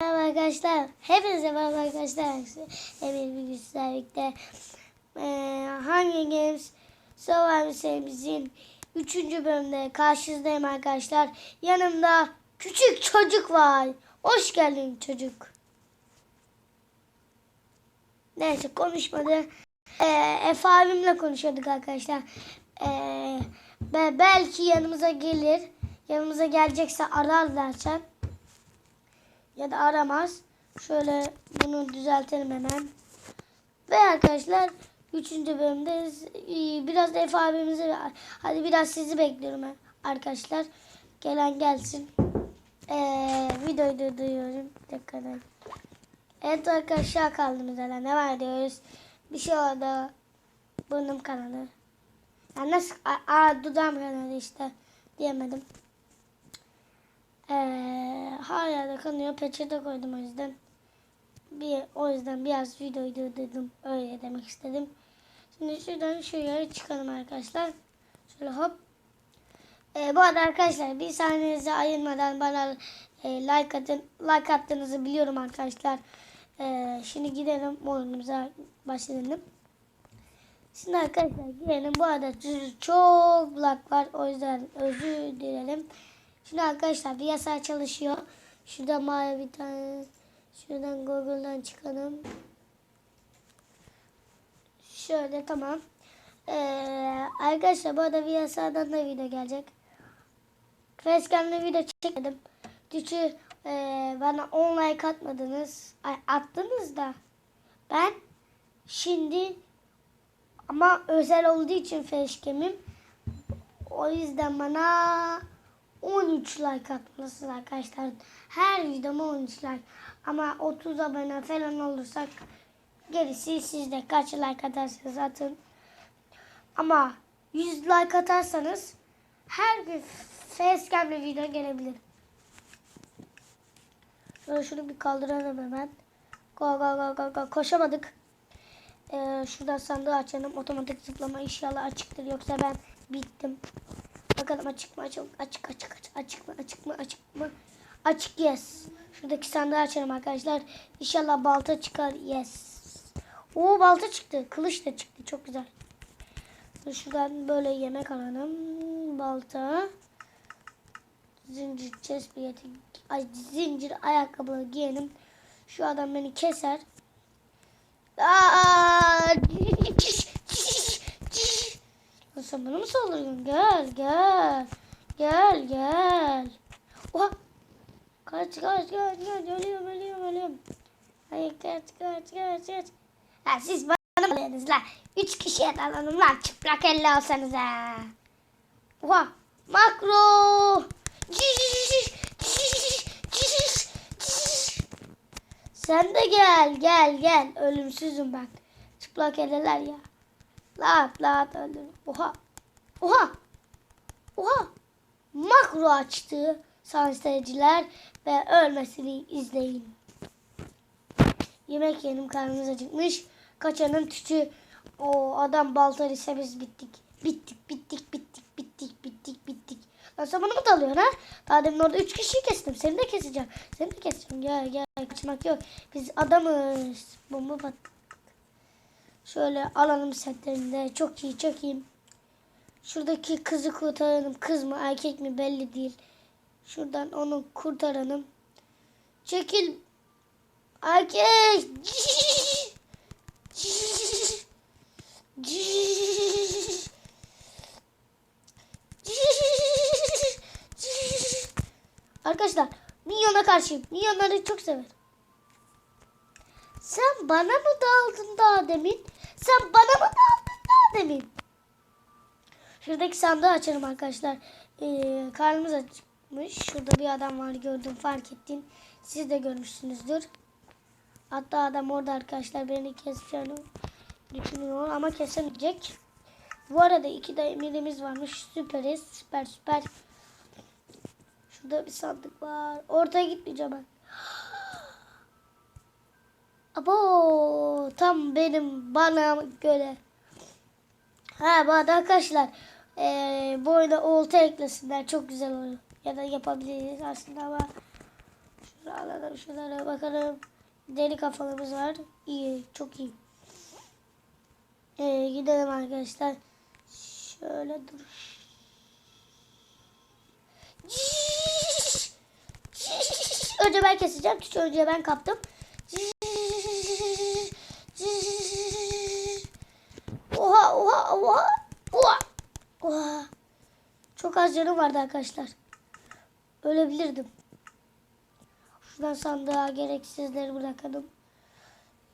Merhaba arkadaşlar. Hepinize merhaba arkadaşlar. Emir bir güzellikte ee, Hunger Games Survivor serimizin 3. bölümde karşınızdayım arkadaşlar. Yanımda küçük çocuk var. Hoş geldin çocuk. Neyse konuşmadı. Ee, Efe abimle konuşuyorduk arkadaşlar. Ee, be- belki yanımıza gelir. Yanımıza gelecekse arar zaten ya da aramaz. Şöyle bunu düzeltelim hemen. Ve arkadaşlar 3. bölümdeyiz. Ee, Biraz da Efe hadi biraz sizi bekliyorum arkadaşlar. Gelen gelsin. Ee, videoyu durduruyorum. Bir dakika. da. Evet arkadaşlar kaldığımız yerden devam ediyoruz. Bir şey oldu. Burnum kanadı. Yani nasıl? Aa, aa, dudağım kanadı işte. Diyemedim. Ee, hala da kanıyor. Peçete koydum o yüzden. Bir, o yüzden biraz videoyu durdurdum. Öyle demek istedim. Şimdi şuradan şuraya çıkalım arkadaşlar. Şöyle hop. Ee, bu arada arkadaşlar bir saniyenizi ayırmadan bana e, like atın. Like attığınızı biliyorum arkadaşlar. Ee, şimdi gidelim oyunumuza başlayalım. Şimdi arkadaşlar girelim. Bu arada çok lag var. O yüzden özür dilerim. Şimdi arkadaşlar bir yasa çalışıyor. Şurada mavi bir tane. Şuradan Google'dan çıkalım. Şöyle tamam. Ee, arkadaşlar bu arada bir yasadan da video gelecek. Facecam'da video çekmedim. Çünkü e, bana 10 like atmadınız. Ay, attınız da. Ben şimdi ama özel olduğu için facecam'im o yüzden bana 13 like atmalısınız arkadaşlar. Her videoma 13 like. Ama 30 abone falan olursak gerisi sizde. Kaç like atarsanız atın. Ama 100 like atarsanız her gün facecam'le video gelebilir. Şöyle şunu bir kaldıralım hemen. Go go go go go. Koşamadık. Ee, şuradan sandığı açalım. Otomatik zıplama inşallah açıktır. Yoksa ben bittim. Bakalım açık mı açık açık açık açık açık mı açık mı açık mı açık yes. Şuradaki sandığı açalım arkadaşlar. İnşallah balta çıkar yes. Oo balta çıktı. Kılıç da çıktı. Çok güzel. Şuradan böyle yemek alalım. Balta. Zincir chest bileti. Ay, zincir ayakkabıları giyelim. Şu adam beni keser. Aa! Sen bana mı saldırıyorsun? Gel gel. Gel gel. Oha. Kaç kaç kaç kaç. Ölüyorum ölüyorum ölüyorum. Hayır kaç kaç kaç kaç. Ha, siz bana mı lan? Üç kişiye dalalım lan. Çıplak elle alsanız ha. Oha. Makro. Sen de gel gel gel. Ölümsüzüm bak. Çıplak elleler ya. Lat lat öldür. Oha. Oha. Oha. Makro açtı sansürciler ve ölmesini izleyin. Yemek yedim karnımız acıkmış. Kaçanın tütü. O adam baltar ise biz bittik. Bittik bittik bittik bittik bittik bittik. Lan sen bana mı dalıyorsun ha? Daha demin orada üç kişiyi kestim. Seni de keseceğim. Seni de keseceğim. Gel gel kaçmak yok. Biz adamız. Bomba pat. Şöyle alalım setlerinde. Çok iyi çok iyi. Şuradaki kızı kurtaralım. Kız mı erkek mi belli değil. Şuradan onu kurtaralım. Çekil. Erkek. Arkadaşlar minyona karşıyım. Minyonları çok sever. Sen bana mı daldın daha demin? Sen bana mı daldın daha demin? Şuradaki sandığı açalım arkadaşlar. Ee, karnımız acıkmış. Şurada bir adam var gördüm fark ettim. Siz de görmüşsünüzdür. Hatta adam orada arkadaşlar beni keseceğini düşünüyor ama kesemeyecek. Bu arada iki de emirimiz varmış. Süperiz. Süper süper. Şurada bir sandık var. Ortaya gitmeyeceğim ben. Abo tam benim bana göre. Ha bu arada arkadaşlar eee bu oyuna olta eklesinler çok güzel olur. Ya da yapabiliriz aslında ama Şöyle alalım şunlara bakalım. Deli kafalımız var. İyi. Çok iyi. Ee, gidelim arkadaşlar. Şöyle dur. Önce ben keseceğim. Tüçü önce ben kaptım. Oha oha oha. Oha. Çok az canım vardı arkadaşlar. Ölebilirdim. Şuradan sandığa gereksizleri bırakalım.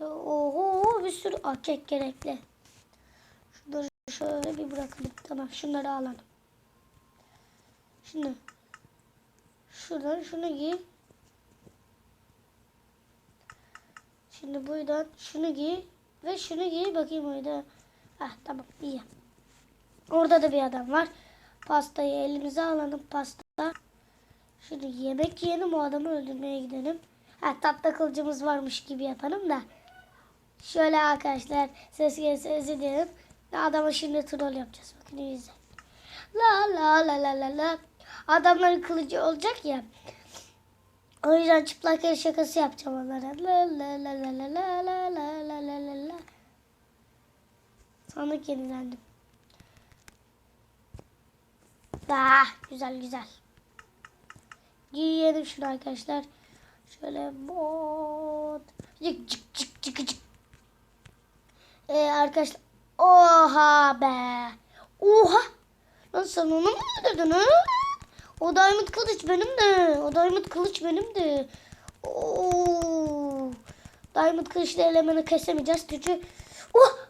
Oho bir sürü ah, kek gerekli. Şunları şöyle bir bırakalım. Tamam şunları alalım. Şunu. Şuradan şunu giy. Şimdi buradan şunu giy. Ve şunu giy bakayım orada. Ah tamam iyi. Orada da bir adam var. Pastayı elimize alalım pasta. Şimdi yemek yiyelim o adamı öldürmeye gidelim. Ha tatlı kılıcımız varmış gibi yapalım da. Şöyle arkadaşlar ses gelse özür dilerim. Adama şimdi troll yapacağız. Bakın izleyin. La la la la la la. Adamların kılıcı olacak ya. O yüzden çıplak el şakası yapacağım onlara. La la la la la la la la la la la la. Sandık yenilendim. Ah, güzel güzel. Giyelim şunu arkadaşlar. Şöyle bot. Cık cık cık cık cık. Ee, arkadaşlar. Oha be. Oha. Lan sen onu mu öldürdün ha? O diamond kılıç benim de. O diamond kılıç benim de. Oo. Diamond kılıçla elemanı kesemeyeceğiz. Çünkü oh.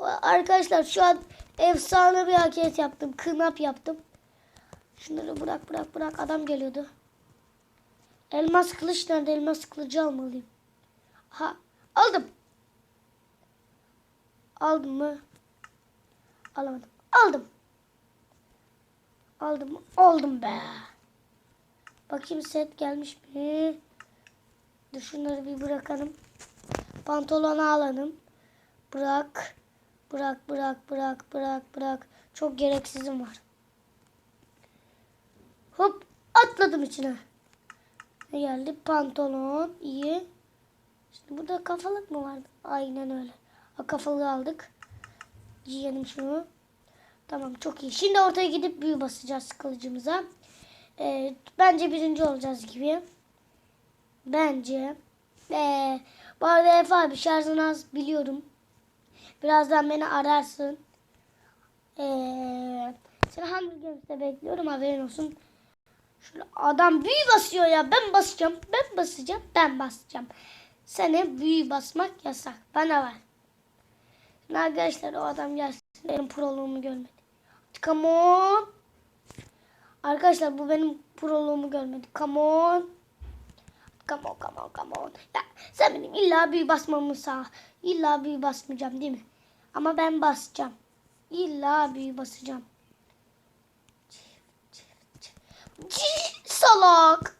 Arkadaşlar şu an efsane bir hareket yaptım. Kınap yaptım. Şunları bırak bırak bırak. Adam geliyordu. Elmas kılıç nerede? Elmas kılıcı almalıyım. Ha aldım. Aldım mı? Alamadım. Aldım. Aldım. Aldım be. Bakayım set gelmiş mi? Dur şunları bir bırakalım. Pantolonu alalım. Bırak. Bırak bırak bırak bırak bırak. Çok gereksizim var. Hop atladım içine. Ne geldi? Pantolon. iyi. Şimdi burada kafalık mı vardı? Aynen öyle. O kafalığı aldık. Giyelim şunu. Tamam çok iyi. Şimdi ortaya gidip büyü basacağız kılıcımıza. Ee, bence birinci olacağız gibi. Bence. Ee, bu arada Efe abi şarjın az biliyorum. Birazdan beni ararsın. Ee, seni Hunger Games'te bekliyorum haberin olsun. Şöyle adam büyü basıyor ya. Ben basacağım. Ben basacağım. Ben basacağım. Sana büyü basmak yasak. Bana ver. Şimdi arkadaşlar o adam gelsin. Benim proluğumu görmedi. Come on. Arkadaşlar bu benim proluğumu görmedi. Come on. Come on, come on, come on. Ya sen benim illa büyü basmamı sağ. İlla büyü basmayacağım değil mi? Ama ben basacağım. İlla büyü basacağım. Salak.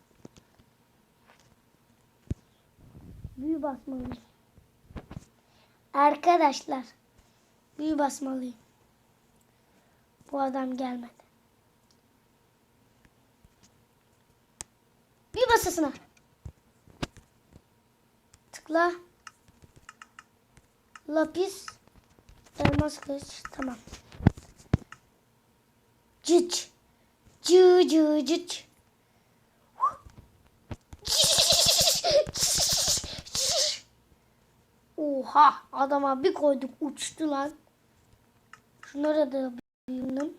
Büyü basmalıyım. Arkadaşlar. Büyü basmalıyım. Bu adam gelmedi. Büyü basasına. Tıkla. Lapis. Elmas kılıç. Tamam. Cıç. Cı cı cıç. Oha adama bir koyduk uçtu lan. Şunlara da büyüyelim.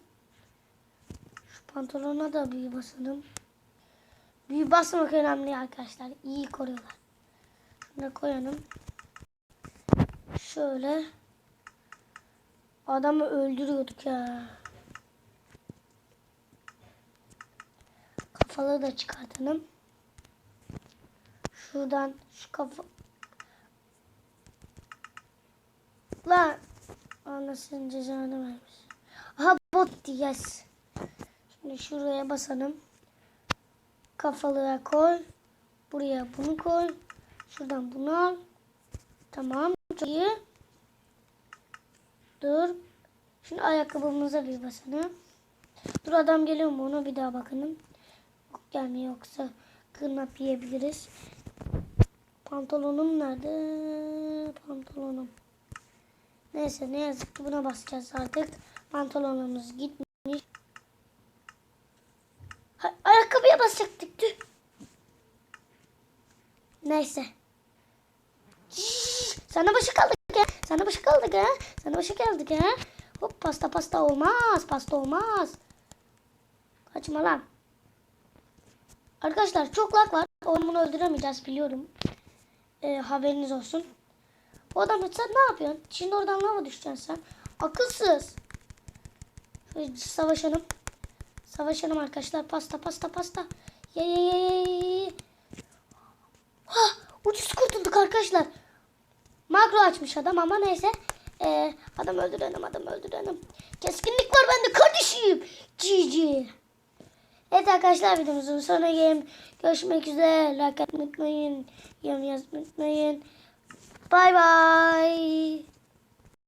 Şu pantolona da büyü basalım. Büyü basmak önemli arkadaşlar. İyi koruyorlar. Şunu koyalım. Şöyle. Adamı öldürüyorduk ya. Kafaları da çıkartalım. Şuradan şu kafa... Lan! Anasının cezanı vermiş. Aha bot yes. Şimdi şuraya basalım. Kafalığa koy. Buraya bunu koy. Şuradan bunu al. Tamam. İyi. Dur. Şimdi ayakkabımıza bir basalım. Dur adam geliyor mu ona bir daha bakalım. gelmiyor yoksa kırnap yiyebiliriz. Pantolonum nerede? Pantolonum. Neyse ne yazık ki buna basacağız artık. Pantolonumuz gitmiş. Ayakkabıya basacaktık. Tüh. Neyse. Sana başı kaldık ya. Sana başı kaldık ha. Sana başı kaldık ha. Hop pasta pasta olmaz. Pasta olmaz. Kaçma lan. Arkadaşlar çok lag var. Onu bunu öldüremeyeceğiz biliyorum. Ee, haberiniz olsun. O adam sen ne yapıyorsun? Şimdi oradan lava düşeceksin sen. Akılsız. Şöyle savaşalım. Savaşalım arkadaşlar. Pasta pasta pasta. Ye. Hah, ucuz kurtulduk arkadaşlar. Makro açmış adam ama neyse. Ee, adam öldürelim adam öldürelim. Keskinlik var bende kardeşim. GG. Evet arkadaşlar videomuzun sonuna gelin. Görüşmek üzere. Like atmayı unutmayın. Yorum yazmayı unutmayın. Bay bay.